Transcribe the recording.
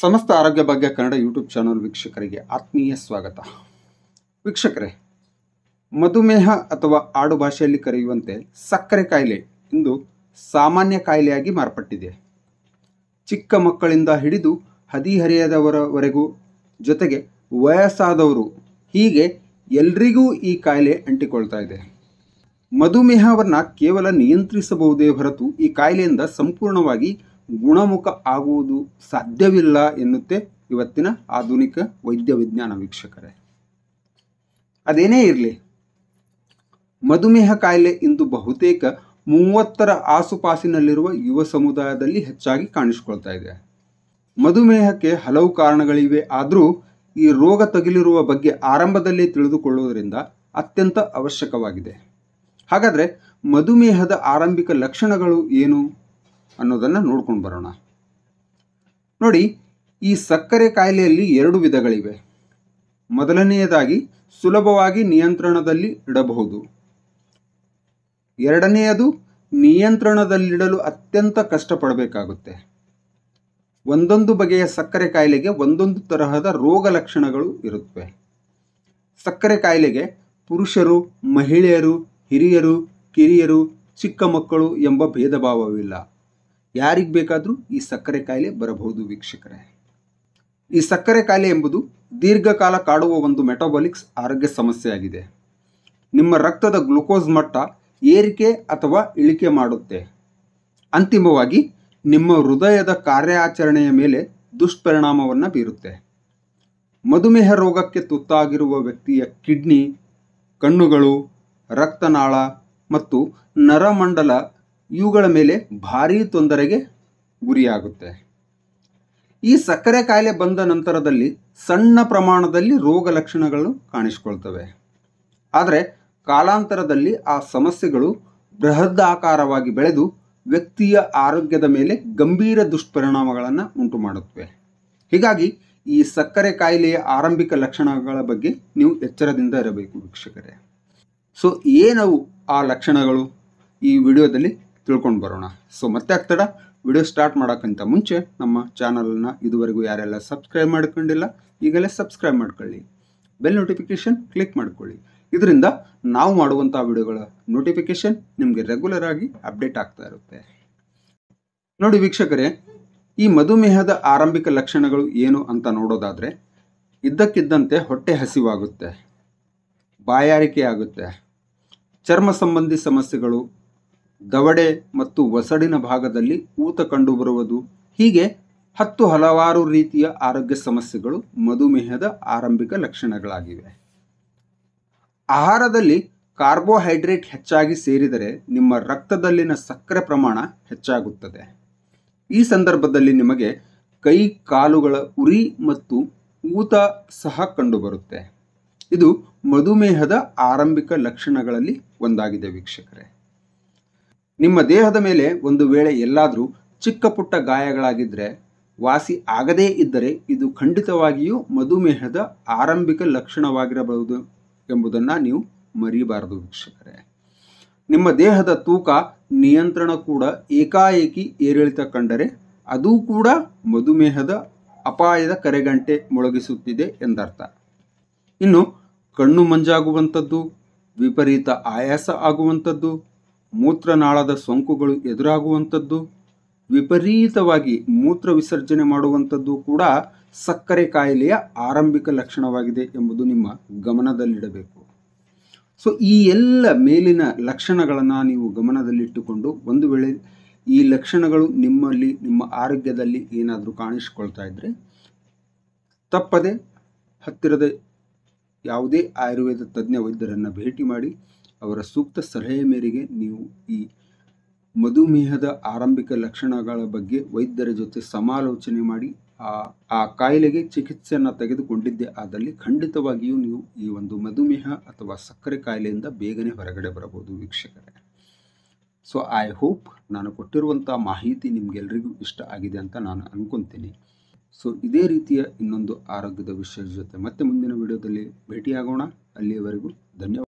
ಸಮಸ್ತ ಆರೋಗ್ಯ ಭಾಗ್ಯ Kannada YouTube channel ವೀಕ್ಷಕರಿಗೆ ಆತ್ಮೀಯ ಸ್ವಾಗತ. ವೀಕ್ಷಕರೇ, ಮಧುಮೇಹ ಅಥವಾ ಆಡು ಭಾಷೆಯಲ್ಲಿ ಕರೆಯುವಂತೆ ಸಕ್ಕರೆ ಕಾಯಿಲೆ ಇಂದು ಸಾಮಾನ್ಯ ಕಾಯಿಲೆಯಾಗಿ ಮಾರ್ಪಟ್ಟಿದೆ. ಚಿಕ್ಕ ಮಕ್ಕಳಿಂದ ಹಿಡಿದು ಹದಿಹರೆಯದವರವರೆಗೂ ಜೊತೆಗೆ ವಯಸ್ಸಾದವರು ಹೀಗೆ ಎಲ್ರಿಗೂ ಈ ಕಾಯಿಲೆ ಅಂಟಿಕೊಳ್ತಾ ಇದೆ. ಮಧುಮೇಹವನ್ನು ಕೇವಲ ನಿಯಂತ್ರಿಸಬಹುದೇ ಹೊರತು ಈ ಕಾಯಿಲೆಯಿಂದ ಸಂಪೂರ್ಣವಾಗಿ ಗುಣಮುಖ ಆಗುವುದು ಸಾಧ್ಯವಿಲ್ಲ ಎನ್ನುತ್ತೆ ಇವತ್ತಿನ ಆಧುನಿಕ ವೈದ್ಯ ವಿಜ್ಞಾನ ವೀಕ್ಷಕರೇ. ಅದೇನೇ ಇರಲಿ, ಮಧುಮೇಹ ಕಾಯಿಲೆ ಇಂದು ಬಹುತೇಕ ಮೂವತ್ತರ ಆಸುಪಾಸಿನಲ್ಲಿರುವ ಯುವ ಸಮುದಾಯದಲ್ಲಿ ಹೆಚ್ಚಾಗಿ ಕಾಣಿಸಿಕೊಳ್ತಾ ಇದೆ. ಮಧುಮೇಹಕ್ಕೆ ಹಲವು ಕಾರಣಗಳಿವೆ, ಆದರೂ ಈ ರೋಗ ತಗುಲಿರುವ ಬಗ್ಗೆ ಆರಂಭದಲ್ಲಿ ತಿಳಿದುಕೊಳ್ಳುವುದರಿಂದ ಅತ್ಯಂತ ಅವಶ್ಯಕವಾಗಿದೆ. ಹಾಗಾದರೆ ಮಧುಮೇಹದ ಆರಂಭಿಕ ಲಕ್ಷಣಗಳು ಏನು? ಅನ್ನೋದನ್ನು ನೋಡ್ಕೊಂಡು ಬರೋಣ. ನೋಡಿ, ಈ ಸಕ್ಕರೆ ಕಾಯಿಲೆಯಲ್ಲಿ ಎರಡು ವಿಧಗಳಿವೆ. ಮೊದಲನೆಯದಾಗಿ ಸುಲಭವಾಗಿ ನಿಯಂತ್ರಣದಲ್ಲಿ ಇಡಬಹುದು. ಎರಡನೆಯದು ನಿಯಂತ್ರಣದಲ್ಲಿಡಲು ಅತ್ಯಂತ ಕಷ್ಟಪಡಬೇಕಾಗುತ್ತೆ. ಒಂದೊಂದು ಬಗೆಯ ಸಕ್ಕರೆ ಕಾಯಿಲೆಗೆ ಒಂದೊಂದು ತರಹದ ರೋಗ ಲಕ್ಷಣಗಳು ಇರುತ್ತವೆ. ಸಕ್ಕರೆ ಕಾಯಿಲೆಗೆ ಪುರುಷರು, ಮಹಿಳೆಯರು, ಹಿರಿಯರು, ಕಿರಿಯರು, ಚಿಕ್ಕ ಮಕ್ಕಳು ಎಂಬ ಭೇದ ಭಾವವಿಲ್ಲ ಯಾರಿಗೆ ಬೇಕಾದರೂ ಈ ಸಕ್ಕರೆ ಕಾಯಿಲೆ ಬರಬಹುದು ವೀಕ್ಷಕರೇ. ಈ ಸಕ್ಕರೆ ಕಾಯಿಲೆ ಎಂಬುದು ದೀರ್ಘಕಾಲ ಕಾಡುವ ಒಂದು ಮೆಟಾಬಾಲಿಕ್ಸ್ ಆರೋಗ್ಯ ಸಮಸ್ಯೆಯಾಗಿದೆ ನಿಮ್ಮ ರಕ್ತದ ಗ್ಲುಕೋಸ್ ಮಟ್ಟ ಏರಿಕೆ ಅಥವಾ ಇಳಿಕೆ ಮಾಡುತ್ತೆ. ಅಂತಿಮವಾಗಿ, ನಿಮ್ಮ ಹೃದಯದ ಕಾರ್ಯಾಚರಣೆಯ ಮೇಲೆ ದುಷ್ಪರಿಣಾಮವನ್ನು ಬೀರುತ್ತೆ. ಮಧುಮೇಹ ರೋಗಕ್ಕೆ ತುತ್ತಾಗಿರುವ ವ್ಯಕ್ತಿಯ ಕಿಡ್ನಿ, ಕಣ್ಣುಗಳು, ರಕ್ತನಾಳ ಮತ್ತು ನರಮಂಡಲ ಇವುಗಳ ಮೇಲೆ ಭಾರೀ ತೊಂದರೆಗೆ ಗುರಿಯಾಗುತ್ತೆ. ಈ ಸಕ್ಕರೆ ಕಾಯಿಲೆ ಬಂದ ನಂತರದಲ್ಲಿ ಸಣ್ಣ ಪ್ರಮಾಣದಲ್ಲಿ ರೋಗ ಲಕ್ಷಣಗಳು ಕಾಣಿಸಿಕೊಳ್ತವೆ. ಆದರೆ ಕಾಲಾಂತರದಲ್ಲಿ ಆ ಸಮಸ್ಯೆಗಳು ಬೃಹದಾಕಾರವಾಗಿ ಬೆಳೆದು ವ್ಯಕ್ತಿಯ ಆರೋಗ್ಯದ ಮೇಲೆ ಗಂಭೀರ ದುಷ್ಪರಿಣಾಮಗಳನ್ನು ಉಂಟು ಮಾಡುತ್ತವೆ ಹೀಗಾಗಿ ಈ ಸಕ್ಕರೆ ಕಾಯಿಲೆಯ ಆರಂಭಿಕ ಲಕ್ಷಣಗಳ ಬಗ್ಗೆ ನೀವು ಎಚ್ಚರದಿಂದ ಇರಬೇಕು ವೀಕ್ಷಕರೇ. ಸೊ ಏನವು ಆ ಲಕ್ಷಣಗಳು? ಈ ವಿಡಿಯೋದಲ್ಲಿ ತಿಳ್ಕೊಂಡು ಬರೋಣ. ಸೊ ಮತ್ತೆ ಆಗ್ತಡ ವಿಡಿಯೋ ಸ್ಟಾರ್ಟ್ ಮಾಡೋಕ್ಕಿಂತ ಮುಂಚೆ ನಮ್ಮ ಚಾನಲನ್ನು ಇದುವರೆಗೂ ಯಾರೆಲ್ಲ ಸಬ್ಸ್ಕ್ರೈಬ್ ಮಾಡ್ಕೊಂಡಿಲ್ಲ, ಈಗಲೇ ಸಬ್ಸ್ಕ್ರೈಬ್ ಮಾಡ್ಕೊಳ್ಳಿ. ಬೆಲ್ ನೋಟಿಫಿಕೇಷನ್ ಕ್ಲಿಕ್ ಮಾಡ್ಕೊಳ್ಳಿ. ಇದರಿಂದ ನಾವು ಮಾಡುವಂಥ ವಿಡಿಯೋಗಳ ನೋಟಿಫಿಕೇಷನ್ ನಿಮಗೆ ರೆಗ್ಯುಲರ್ ಆಗಿ ಅಪ್ಡೇಟ್ ಆಗ್ತಾ ಇರುತ್ತೆ. ನೋಡಿ ವೀಕ್ಷಕರೇ, ಈ ಮಧುಮೇಹದ ಆರಂಭಿಕ ಲಕ್ಷಣಗಳು ಏನು ಅಂತ ನೋಡೋದಾದರೆ, ಇದ್ದಕ್ಕಿದ್ದಂತೆ ಹೊಟ್ಟೆ ಹಸಿವಾಗುತ್ತೆ, ಬಾಯಾರಿಕೆ ಆಗುತ್ತೆ, ಚರ್ಮ ಸಂಬಂಧಿ ಸಮಸ್ಯೆಗಳು ದವಡೆ ಮತ್ತು ಒಸಡಿನ ಭಾಗದಲ್ಲಿ ಊತ ಕಂಡುಬರುವುದು. ಹೀಗೆ ಹತ್ತು ಹಲವಾರು ರೀತಿಯ ಆರೋಗ್ಯ ಸಮಸ್ಯೆಗಳು ಮಧುಮೇಹದ ಆರಂಭಿಕ ಲಕ್ಷಣಗಳಾಗಿವೆ. ಆಹಾರದಲ್ಲಿ ಕಾರ್ಬೋಹೈಡ್ರೇಟ್ ಹೆಚ್ಚಾಗಿ ಸೇರಿದರೆ ನಿಮ್ಮ ರಕ್ತದಲ್ಲಿನ ಸಕ್ಕರೆ ಪ್ರಮಾಣ ಹೆಚ್ಚಾಗುತ್ತದೆ. ಈ ಸಂದರ್ಭದಲ್ಲಿ ನಿಮಗೆ ಕೈ, ಕಾಲುಗಳ ಉರಿ ಮತ್ತು ಊತ ಸಹ ಕಂಡುಬರುತ್ತೆ. ಇದು ಮಧುಮೇಹದ ಆರಂಭಿಕ ಲಕ್ಷಣಗಳಲ್ಲಿ ಒಂದಾಗಿದೆ ವೀಕ್ಷಕರೇ. ನಿಮ್ಮ ದೇಹದ ಮೇಲೆ ಒಂದು ವೇಳೆ ಎಲ್ಲಾದರೂ ಚಿಕ್ಕ ಪುಟ್ಟ ಗಾಯಗಳಾಗಿದ್ದರೆ ವಾಸಿ ಆಗದೇ ಇದ್ದರೆ ಇದು ಖಂಡಿತವಾಗಿಯೂ ಮಧುಮೇಹದ ಆರಂಭಿಕ ಲಕ್ಷಣವಾಗಿರಬಹುದು ಎಂಬುದನ್ನು ನೀವು ಮರಿಬಾರದು ವೀಕ್ಷಕರೇ. ನಿಮ್ಮ ದೇಹದ ತೂಕ, ನಿಯಂತ್ರಣ ಕೂಡ ಏಕಾಏಕಿ ಏರಿಳಿತ ಕಂಡರೆ ಅದೂ ಕೂಡ ಮಧುಮೇಹದ ಅಪಾಯದ ಕರೆಗಂಟೆ ಮೊಳಗಿಸುತ್ತಿದೆ ಎಂದರ್ಥ. ಇನ್ನು ಕಣ್ಣು ಮಂಜಾಗುವಂಥದ್ದು, ವಿಪರೀತ ಆಯಾಸ ಆಗುವಂಥದ್ದು ಮೂತ್ರನಾಳದ ಸೋಂಕುಗಳು ಎದುರಾಗುವಂಥದ್ದು, ವಿಪರೀತವಾಗಿ ಮೂತ್ರ ವಿಸರ್ಜನೆ ಮಾಡುವಂಥದ್ದು ಕೂಡ ಸಕ್ಕರೆ ಕಾಯಿಲೆಯ ಆರಂಭಿಕ ಲಕ್ಷಣವಾಗಿದೆ ಎಂಬುದು ನಿಮ್ಮ ಗಮನದಲ್ಲಿಡಬೇಕು. ಸೊ ಈ ಎಲ್ಲ ಮೇಲಿನ ಲಕ್ಷಣಗಳನ್ನು ನೀವು ಗಮನದಲ್ಲಿಟ್ಟುಕೊಂಡು ಒಂದು ವೇಳೆ ಈ ಲಕ್ಷಣಗಳು ನಿಮ್ಮಲ್ಲಿ, ನಿಮ್ಮ ಆರೋಗ್ಯದಲ್ಲಿ ಏನಾದರೂ ಕಾಣಿಸಿಕೊಳ್ತಾ ಇದ್ದರೆ ತಪ್ಪದೆ ಹತ್ತಿರದ ಯಾವುದೇ ಆಯುರ್ವೇದ ತಜ್ಞ ವೈದ್ಯರನ್ನು ಭೇಟಿ ಮಾಡಿ ಅವರ ಸೂಕ್ತ ಸಲಹೆ ಮೇರೆಗೆ ನೀವು ಈ ಮಧುಮೇಹದ ಆರಂಭಿಕ ಲಕ್ಷಣಗಳ ಬಗ್ಗೆ ವೈದ್ಯರ ಜೊತೆ ಸಮಾಲೋಚನೆ ಮಾಡಿ, ಆ ಆ ಕಾಯಿಲೆಗೆ ಚಿಕಿತ್ಸೆಯನ್ನು ತೆಗೆದುಕೊಂಡಿದ್ದೇ. ಆದಲ್ಲಿ ಖಂಡಿತವಾಗಿಯೂ ನೀವು ಈ ಒಂದು ಮಧುಮೇಹ ಅಥವಾ ಸಕ್ಕರೆ ಕಾಯಿಲೆಯಿಂದ ಬೇಗನೆ ಹೊರಗಡೆ ಬರಬಹುದು ವೀಕ್ಷಕರೇ. ಸೊ ಐ ಹೋಪ್ ನಾನು ಕೊಟ್ಟಿರುವಂಥ ಮಾಹಿತಿ ನಿಮಗೆಲ್ಲರಿಗೂ ಇಷ್ಟ ಆಗಿದೆ ಅಂತ ನಾನು ಅನ್ಕೊತೀನಿ. ಸೊ ಇದೇ ರೀತಿಯ ಇನ್ನೊಂದು ಆರೋಗ್ಯದ ವಿಷಯದ ಜೊತೆ ಮತ್ತೆ ಮುಂದಿನ ವಿಡಿಯೋದಲ್ಲಿ ಭೇಟಿಯಾಗೋಣ. ಅಲ್ಲಿಯವರೆಗೂ ಧನ್ಯವಾದ.